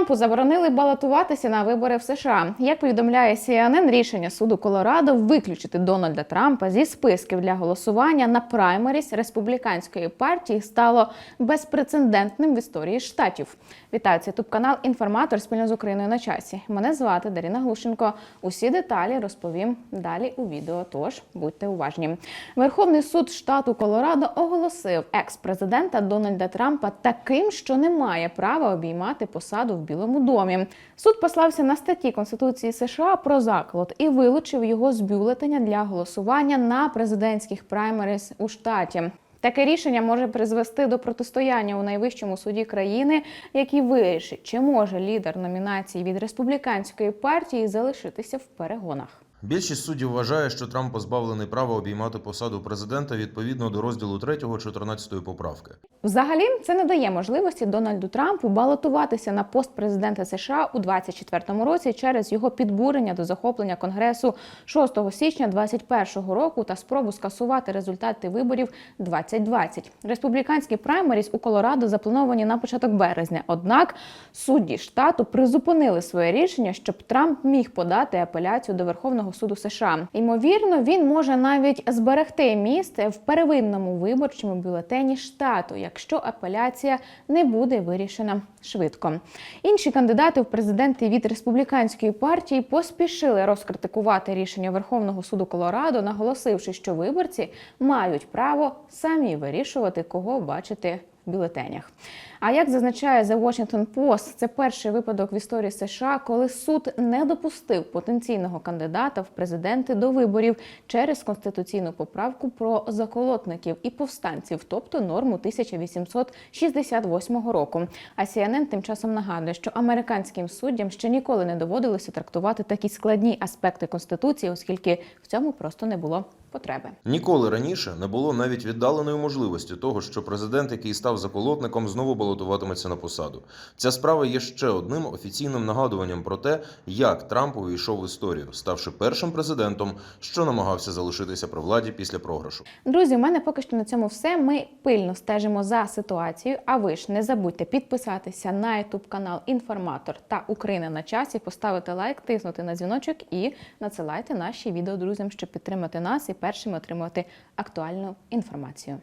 Трампу заборонили балотуватися на вибори в США. Як повідомляє CNN, рішення суду Колорадо виключити Дональда Трампа зі списків для голосування на праймеріс республіканської партії стало безпрецедентним в історії штатів. Вітаю це ютуб канал Інформатор спільно з Україною на часі. Мене звати Даріна Глушенко. Усі деталі розповім далі у відео. Тож будьте уважні. Верховний суд штату Колорадо оголосив екс-президента Дональда Трампа таким, що не має права обіймати посаду в Білому домі. Суд послався на статті Конституції США про заклад і вилучив його з бюлетеня для голосування на президентських праймерис у штаті. Таке рішення може призвести до протистояння у найвищому суді країни, який вирішить, чи може лідер номінації від республіканської партії залишитися в перегонах. Більшість суддів вважає, що Трамп позбавлений права обіймати посаду президента відповідно до розділу 3 14 поправки. Взагалі, це не дає можливості Дональду Трампу балотуватися на пост президента США у 2024 році через його підбурення до захоплення конгресу 6 січня 2021 року та спробу скасувати результати виборів 2020. Республіканські праймеріс у Колорадо заплановані на початок березня. Однак судді штату призупинили своє рішення, щоб Трамп міг подати апеляцію до Верховного суду США. Ймовірно, він може навіть зберегти місце в первинному виборчому бюлетені штату, якщо апеляція не буде вирішена швидко. Інші кандидати в президенти від республіканської партії поспішили розкритикувати рішення Верховного суду Колорадо, наголосивши, що виборці мають право самі вирішувати, кого бачити в бюлетенях. А як зазначає The Washington Post, це перший випадок в історії США, коли суд не допустив потенційного кандидата в президенти до виборів через конституційну поправку про заколотників і повстанців, тобто норму 1868 року. А CNN тим часом нагадує, що американським суддям ще ніколи не доводилося трактувати такі складні аспекти конституції, оскільки в цьому просто не було потреби. Ніколи раніше не було навіть віддаленої можливості того, що президент, який став заколотником, знову балотуватиметься на посаду. Ця справа є ще одним офіційним нагадуванням про те, як Трамп увійшов в історію, ставши першим президентом, що намагався залишитися при владі після програшу. Друзі, у мене поки що на цьому все. Ми пильно стежимо за ситуацією. А ви ж не забудьте підписатися на YouTube канал Інформатор та Україна на часі, поставити лайк, тиснути на дзвіночок і надсилайте наші відео друзям, щоб підтримати нас і першими отримувати актуальну інформацію.